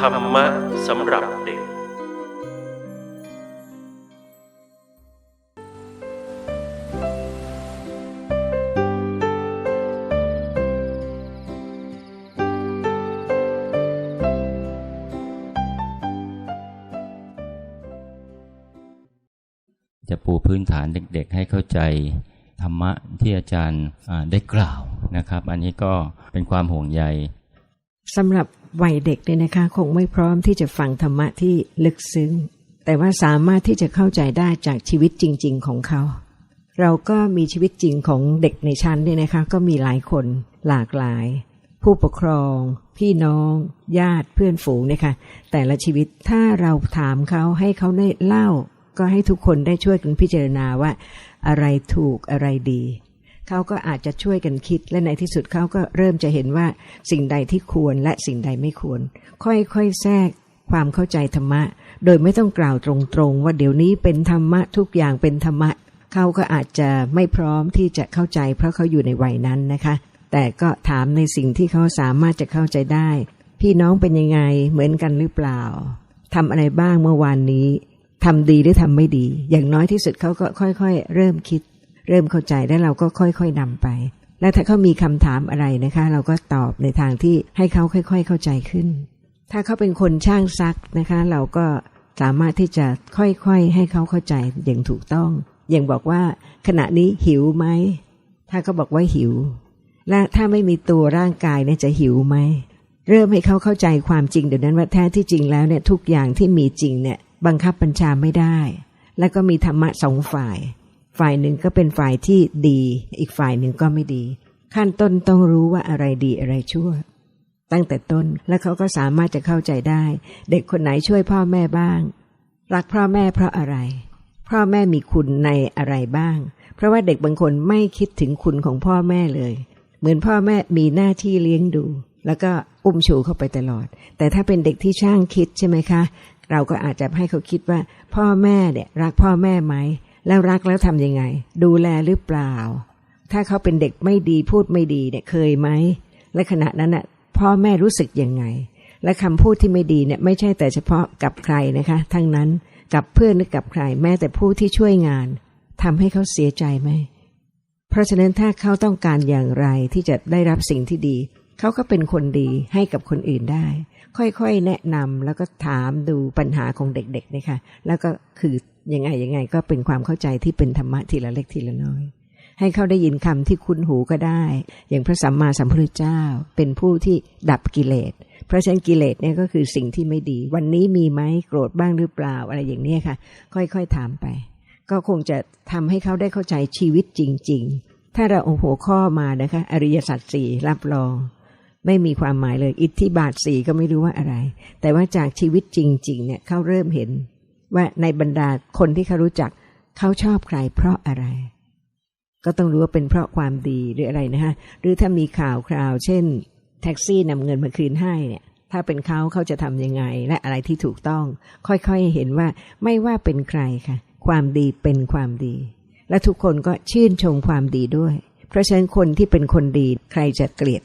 ธรรมะสำหรับเด็ก จะปูพื้นฐานเด็กๆให้เข้าใจธรรมะที่อาจารย์ได้กล่าวนะครับ อันนี้ก็เป็นความห่วงใย สำหรับวัยเด็กเนี่ยนะคะคงไม่พร้อมที่จะฟังธรรมะที่ลึกซึ้ง แต่ว่าสามารถที่จะเข้าใจได้จากชีวิตจริง ๆ ของเขา เราก็มีชีวิตจริงของเด็กในชั้นเนี่ยนะคะ ก็มีหลายคนหลากหลาย ผู้ปกครอง พี่น้อง ญาติเพื่อนฝูงเนี่ยค่ะแต่ละชีวิตถ้าเราถามเขาให้เขาได้เล่า ก็ให้ทุกคนได้ช่วยกันพิจารณาว่า อะไรถูกอะไรดี เขาก็อาจจะช่วยกันคิดและในที่สุดเขาก็เริ่มจะเห็นว่าสิ่งใดที่ควรและสิ่งใดไม่ควร ค่อยๆแทรกความเข้าใจธรรมะ โดยไม่ต้องกล่าวตรงๆ ว่าเดี๋ยวนี้เป็นธรรมะทุกอย่างเป็นธรรมะเขาก็อาจจะไม่พร้อมที่จะเข้าใจ เพราะเขาอยู่ในวัยนั้นนะคะ แต่ก็ถามในสิ่งที่เขาสามารถจะเข้าใจได้ พี่น้องเป็นยังไงเหมือนกันหรือเปล่าทำอะไรบ้างเมื่อวานนี้ทำดีหรือทำไม่ดี อย่างน้อยที่สุดเขาก็ค่อย ๆ เริ่มคิด เริ่มเข้าใจแล้วเราก็ค่อยๆนำไป และถ้าเขามีคำถามอะไรนะคะ เราก็ตอบในทางที่ให้เขาค่อย ๆ เข้าใจขึ้น ถ้าเขาเป็นคนช่างซักนะคะ เราก็สามารถที่จะค่อยๆให้เขาเข้าใจอย่างถูกต้อง อย่างบอกว่าขณะนี้หิวไหม ถ้าเขาบอกว่าหิว และถ้าไม่มีตัวร่างกายเนี่ยจะหิวไหม เริ่มให้เขาเข้าใจความจริงเดี๋ยวนั้นว่าแท้ที่จริงแล้วเนี่ยทุกอย่างที่มีจริงเนี่ยบังคับบัญชาไม่ได้ แล้วก็มีธรรมะสองฝ่าย ฝ่ายหนึ่งก็เป็นฝ่ายที่ดี อีกฝ่ายหนึ่งก็ไม่ดี ขั้นต้นต้องรู้ว่าอะไรดีอะไรชั่ว ตั้งแต่ต้นแล้วเขาก็สามารถจะเข้าใจได้ เด็กคนไหนช่วยพ่อแม่บ้าง รักพ่อแม่เพราะอะไร พ่อแม่มีคุณในอะไรบ้าง เพราะว่าเด็กบางคนไม่คิดถึงคุณของพ่อแม่เลย เหมือนพ่อแม่มีหน้าที่เลี้ยงดู แล้วก็อุ้มชูเข้าไปตลอด แต่ถ้าเป็นเด็กที่ช่างคิดใช่ไหมคะ เราก็อาจจะให้เขาคิดว่า พ่อแม่เนี่ยรักพ่อแม่ไหม แล้วรักแล้วทำยังไง ดูแลหรือเปล่า ถ้าเขาเป็นเด็กไม่ดีพูดไม่ดีเนี่ยเคยไหม และขณะนั้นน่ะพ่อแม่รู้สึกยังไง และคำพูดที่ไม่ดีเนี่ยไม่ใช่แต่เฉพาะกับใครนะคะ ทั้งนั้นกับเพื่อนหรือกับใครแม้แต่ผู้ที่ช่วยงานทำให้เขาเสียใจไหม เพราะฉะนั้นถ้าเขาต้องการอย่างไรที่จะได้รับสิ่งที่ดี เขาก็เป็นคนดีให้กับคนอื่นได้ ค่อยๆแนะนำแล้วก็ถามดูปัญหาของเด็กๆนะคะแล้วก็คือ ยังไงยังไงก็เป็นความเข้าใจที่เป็นธรรมะทีละเล็กทีละน้อย ให้เขาได้ยินคำที่คุ้นหูก็ได้ อย่างพระสัมมาสัมพุทธเจ้า เป็นผู้ที่ดับกิเลสเพราะฉะนั้นกิเลสเนี่ยก็คือสิ่งที่ไม่ดี วันนี้มีไหมโกรธบ้างหรือเปล่าอะไรอย่างนี้ค่ะ ค่อยๆถามไป ก็คงจะทำให้เขาได้เข้าใจชีวิตจริง ๆ ถ้าเราเอาหัวข้อมานะคะ อริยสัจสี่รับรองไม่มีความหมายเลย อิทธิบาทสี่ก็ไม่รู้ว่าอะไร แต่ว่าจากชีวิตจริง ๆ เนี่ยเขาเริ่มเห็น ว่าในบรรดาคนที่เขารู้จักเขาชอบใครเพราะอะไร ก็ต้องรู้ว่าเป็นเพราะความดีหรืออะไรนะคะหรือถ้ามีข่าวคราว เช่น แท็กซี่นำเงินมาคืนให้เนี่ยถ้าเป็นเขาเขาจะทำยังไง และอะไรที่ถูกต้อง ค่อยๆเห็นว่าไม่ว่าเป็นใครค่ะ ความดีเป็นความดี และทุกคนก็ชื่นชมความดีด้วย เพราะฉะนั้นคนที่เป็นคนดีใครจะเกลียด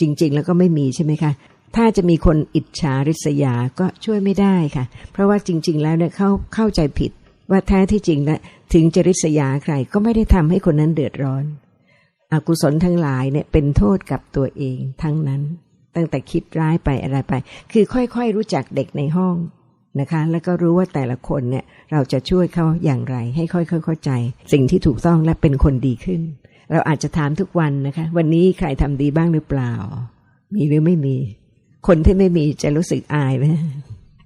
จริง ๆ แล้วก็ไม่มีใช่ไหมคะ ถ้าจะมีคนอิจฉาริษยาก็ช่วยไม่ได้ค่ะ เพราะว่าจริง ๆ แล้วเนี่ยเขาเข้าใจผิด ว่าแท้ที่จริงแล้วถึงจะริษยาใครก็ไม่ได้ทำให้คนนั้นเดือดร้อน อกุศลทั้งหลายเนี่ยเป็นโทษกับตัวเองทั้งนั้น ตั้งแต่คิดร้ายไปอะไรไป คือค่อยๆรู้จักเด็กในห้องนะคะ แล้วก็รู้ว่าแต่ละคนเนี่ยเราจะช่วยเขาอย่างไร ให้ค่อยๆเข้าใจ สิ่งที่ถูกต้องและเป็นคนดีขึ้น เราอาจจะถามทุกวันนะคะ วันนี้ใครทำดีบ้างหรือเปล่า มีหรือไม่มี คนที่ไม่มีจะรู้สึกอายไหม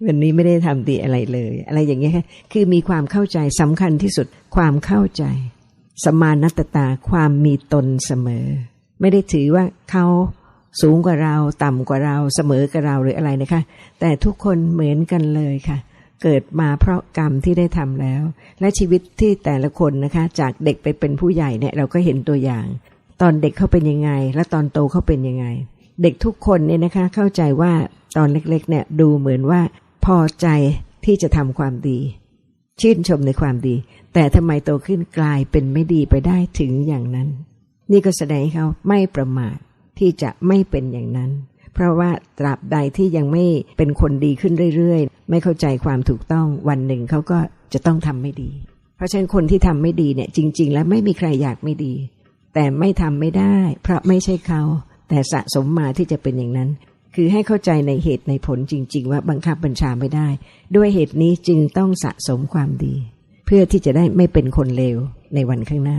วันนี้ไม่ได้ทำดีอะไรเลย อะไรอย่างเงี้ยค่ะคือมีความเข้าใจสำคัญที่สุดความเข้าใจ สมานัตตาความมีตนเสมอ ไม่ได้ถือว่าเขาสูงกว่าเราต่ำกว่าเราเสมอกับเราหรืออะไรนะคะ แต่ทุกคนเหมือนกันเลยค่ะ เกิดมาเพราะกรรมที่ได้ทำแล้ว และชีวิตที่แต่ละคนนะคะ จากเด็กไปเป็นผู้ใหญ่เนี่ยเราก็เห็นตัวอย่าง ตอนเด็กเขาเป็นยังไง และตอนโตเขาเป็นยังไง เด็กทุกคนเนี่ยนะคะเข้าใจว่าตอนเล็กๆเนี่ยดูเหมือนว่าพอใจที่จะทำความดี ชื่นชมในความดี แต่ทำไมโตขึ้นกลายเป็นไม่ดีไปได้ถึงอย่างนั้น นี่ก็แสดงให้เขาไม่ประมาทที่จะไม่เป็นอย่างนั้น เพราะว่าตราบใดที่ยังไม่เป็นคนดีขึ้นเรื่อยๆ ไม่เข้าใจความถูกต้องวันหนึ่งเขาก็จะต้องทำไม่ดี เพราะฉะนั้นคนที่ทำไม่ดีเนี่ยจริง ๆ แล้วไม่มีใครอยากไม่ดี แต่ไม่ทำไม่ได้ เพราะไม่ใช่เขา แต่สะสมมาที่จะเป็นอย่างนั้น คือให้เข้าใจในเหตุในผลจริง ๆ ว่าบังคับบัญชาไม่ได้ ด้วยเหตุนี้จึงต้องสะสมความดี เพื่อที่จะได้ไม่เป็นคนเลวในวันข้างหน้า